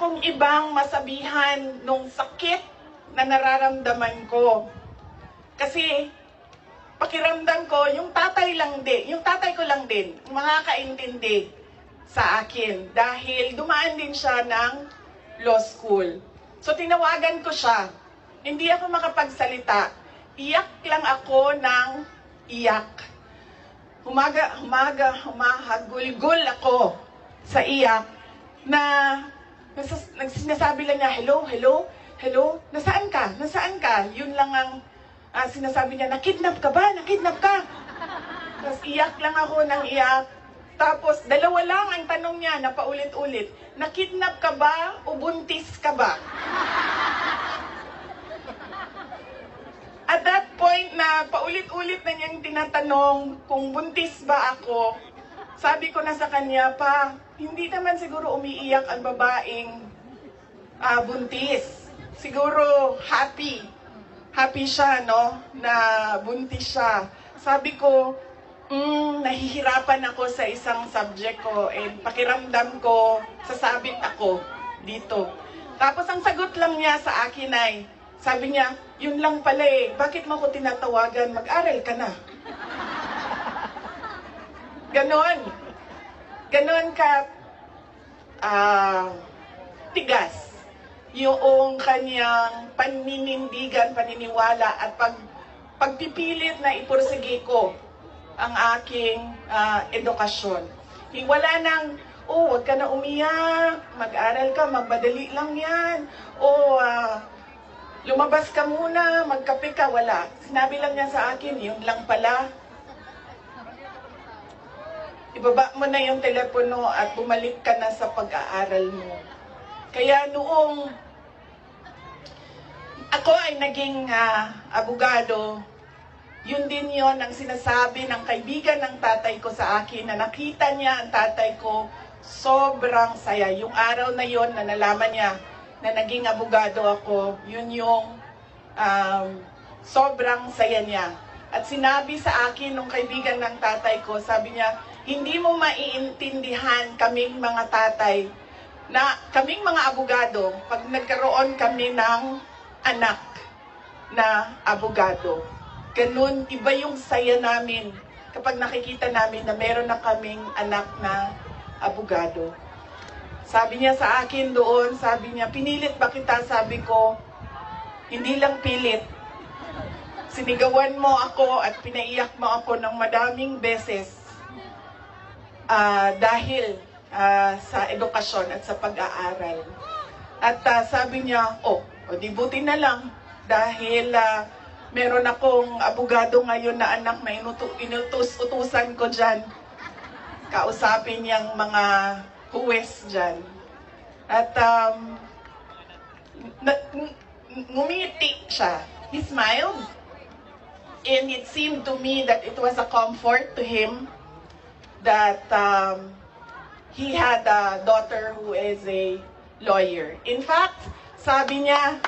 akong ibang masabihan nung sakit na nararamdaman ko. Kasi pakiramdam ko, yung tatay lang din, yung tatay ko lang din, makakaintindi sa akin dahil dumaan din siya ng law school. So tinawagan ko siya. Hindi ako makapagsalita. Iyak lang ako ng iyak. Humaga, humaga, humahagulgul ako sa iyak na nasas, nagsinasabi lang niya, hello, hello, hello, nasaan ka? Nasaan ka? Yun lang ang ah, sinasabi niya, nakidnap ka ba? Nakidnap ka? Tapos iyak lang ako ng iyak. Tapos dalawa lang ang tanong niya na paulit-ulit, nakidnap ka ba o buntis ka ba? At that point na paulit-ulit na niyang tinatanong kung buntis ba ako, sabi ko na sa kanya, pa, hindi naman siguro umiiyak ang babaeng ah, buntis. Siguro happy. Happy siya, no? Na buntis siya. Sabi ko, mm, nahihirapan ako sa isang subject ko and pakiramdam ko, sasabit ako dito. Tapos ang sagot lang niya sa akin ay, sabi niya, yun lang pala eh, bakit mo ko tinatawagan? Mag-aral ka na. Ganon. Ganon ka ah tigas yung kanyang paninindigan, paniniwala at pag pagpipilit na ipursige ko ang aking ah, edukasyon. Yung Wala nang, oh, wag ka na umiyak, mag-aral ka, magbadali lang yan. O, ah, lumabas ka muna, magkape ka, wala. Sinabi lang niya sa akin, yun lang pala. Ibaba mo na yung telepono at bumalik ka na sa pag-aaral mo. Kaya noong ako ay naging ah, abogado, yun din yon ang sinasabi ng kaibigan ng tatay ko sa akin na nakita niya ang tatay ko sobrang saya. Yung araw na yon na nalaman niya na naging abogado ako, yun yung um, sobrang saya niya. At sinabi sa akin nung kaibigan ng tatay ko, sabi niya, hindi mo maiintindihan kaming mga tatay na kaming mga abogado pag nagkaroon kami ng anak na abogado. Ganun, iba yung saya namin kapag nakikita namin na meron na kaming anak na abogado. Sabi niya sa akin doon, sabi niya, pinilit ba kita? Sabi ko, hindi lang pilit. Sinigawan mo ako at pinaiyak mo ako ng madaming beses ah, dahil ah, sa edukasyon at sa pag-aaral. At ah, sabi niya, oh, o di buti na lang dahil ah, meron akong abogado ngayon na anak na inutu- inutus-utusan ko dyan. Kausapin niyang mga huwes dyan. At um, na- ng- ngumiti siya. He smiled. And it seemed to me that it was a comfort to him that um, he had a daughter who is a lawyer. In fact, sabi niya,